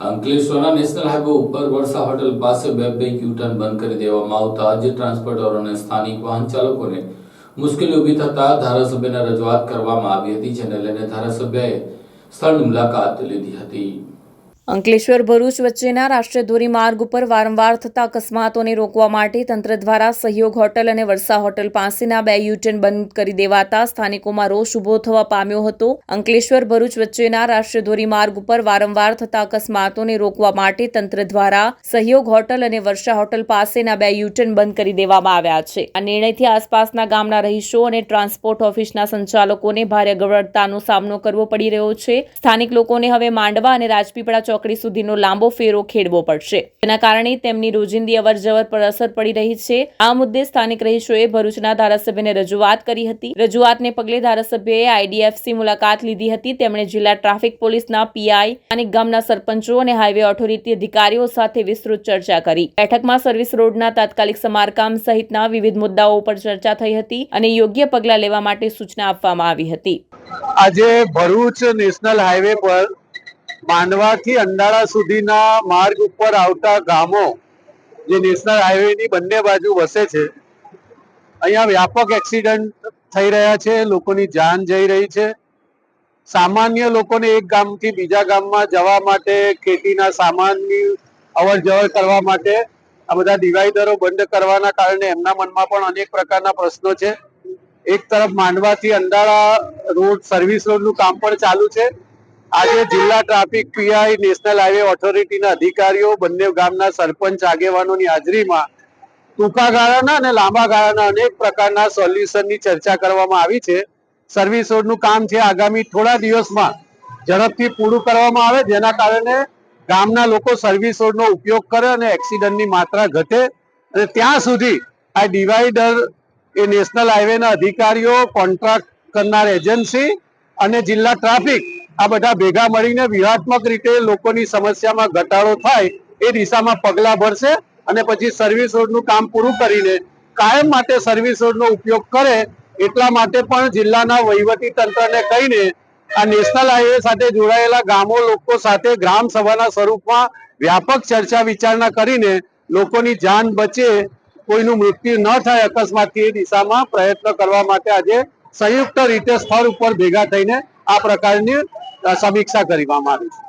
અંકલેશ્વરના national highway ઉપર વર્ષા hotel પાસે બે બે યુટર્ન બંધ કરી દેવામાં આવતા જે ટ્રાન્સપોર્ટર અને સ્થાનિક વાહન ચાલકોને મુશ્કેલી ઊભી થતા ધારાસભ્યને રજૂઆત કરવામાં આવી હતી, જેને લઈને ધારાસભ્યએ સ્થળની મુલાકાત લીધી હતી. અંકલેશ્વર ભરૂચ વચ્ચેના રાષ્ટ્રીય ધોરીમાર્ગ ઉપર વારંવાર થતા અકસ્માતોને રોકવા માટે તંત્ર દ્વારા સહયોગ હોટલ અને વર્ષા હોટલ પાસેના બે યુટર્ન બંધ કરી દેવાતા સ્થાનિકોમાં રોષ ઊભો થવા પામ્યો હતો. અંકલેશ્વર ભરૂચ વચ્ચેના રાષ્ટ્રીય ધોરીમાર્ગ ઉપર વારંવાર થતા અકસ્માતોને રોકવા માટે તંત્ર દ્વારા સહયોગ હોટલ અને વર્ષા હોટલ પાસેના બે યુટર્ન બંધ કરી દેવામાં આવ્યા છે. આ નિર્ણયથી આસપાસના ગામના રહીશો અને ટ્રાન્સપોર્ટ ઓફિસના સંચાલકોને ભારે અગવડતાનો સામનો કરવો પડી રહ્યો છે. સ્થાનિક લોકોને હવે માંડવા અને રાજપીપળા ચોકડી સુધીનો લાંબો ફેરો ખેડવો પડશે. તેના કારણે તેમની રોજિંદી અવરજવર પર અસર પડી રહી છે. આ મુદ્દે સ્થાનિક રહીશોએ ભરૂચના ધારાસભ્યને રજૂઆત કરી હતી. રજૂઆતને પગલે ધારાસભ્યએ આઈડીએફસી મુલાકાત લીધી હતી. તેમણે જિલ્લા ટ્રાફિક પોલીસના પીઆઈ સ્થાનિક ગામના સરપંચો અને હાઈવે ઓથોરિટી અધિકારીઓ સાથે વિસ્તૃત ચર્ચા કરી. બેઠકમાં સર્વિસ રોડના તાત્કાલિક સમારકામ સહિતના વિવિધ મુદ્દાઓ પર ચર્ચા થઈ હતી અને યોગ્ય પગલાં લેવા માટે સૂચના આપવામાં આવી હતી. આજે ભરૂચ નેશનલ હાઈવે પર માંડવાથી અંડાળા સુધીના માર્ગ ઉપર આવતા ગામો, જે નેશનલ હાઈવેની બંને બાજુ વસે છે, અહીંયા વ્યાપક એક્સિડન્ટ થઈ રહ્યા છે, લોકોની જાન જઈ રહી છે. સામાન્ય લોકોને એક ગામથી બીજા ગામમાં જવા માટે ખેતીના સામાનની અવર જવર કરવા માટે આ બધા ડિવાઈડરો બંધ કરવાના કારણે એમના મનમાં પણ અનેક પ્રકારના પ્રશ્નો છે. એક તરફ માંડવાથી અંડાળા રોડ, સર્વિસ રોડનું કામ પણ ચાલુ છે. આજે જિલ્લા ટ્રાફિક પીઆઈ નેશનલ હાઈવે ઓથોરિટીના અધિકારીઓ બંને ગામના સરપંચ, આગેવાનોની હાજરીમાં ટૂંકા ગાળાના અને લાંબા ગાળાના અનેક પ્રકારના સોલ્યુશનની ચર્ચા કરવામાં આવી છે. સર્વિસ રોડનું કામ છે આગામી થોડા દિવસમાં ઝડપથી પૂરું કરવામાં આવે, જેના કારણે ગામના લોકો સર્વિસ રોડનો ઉપયોગ કરે અને એક્સિડન્ટની માત્રા ઘટે. અને ત્યાં સુધી આ ડિવાઈડર એ નેશનલ હાઈવેના અધિકારીઓ કોન્ટ્રાક્ટ કરનાર એજન્સી અને જિલ્લા ટ્રાફિક આ બધા ભેગા મળીને વ્યૂહાત્મક રીતે લોકોની સમસ્યામાં ઘટાડો થાય એ દિશામાં પગલાં ભરશે અને પછી સર્વિસ રોડનું કામ પૂરું કરીને કાયમ માટે સર્વિસ રોડનો ઉપયોગ કરે એટલા માટે પણ જિલ્લાના વહીવટી તંત્રને કહીને આ નેશનલ હાઈવે સાથે જોડાયેલા ગામો લોકો સાથે ગ્રામ સભાના સ્વરૂપમાં વ્યાપક ચર્ચા વિચારણા કરીને લોકોની જાન બચે કોઈનું મૃત્યુ ન થાય અકસ્માતથી એ દિશામાં પ્રયત્ન કરવા માટે આજે સંયુક્ત રીતે સ્થળ ઉપર ભેગા થઈને આ પ્રકારની સમીક્ષા કરવામાં આવી છે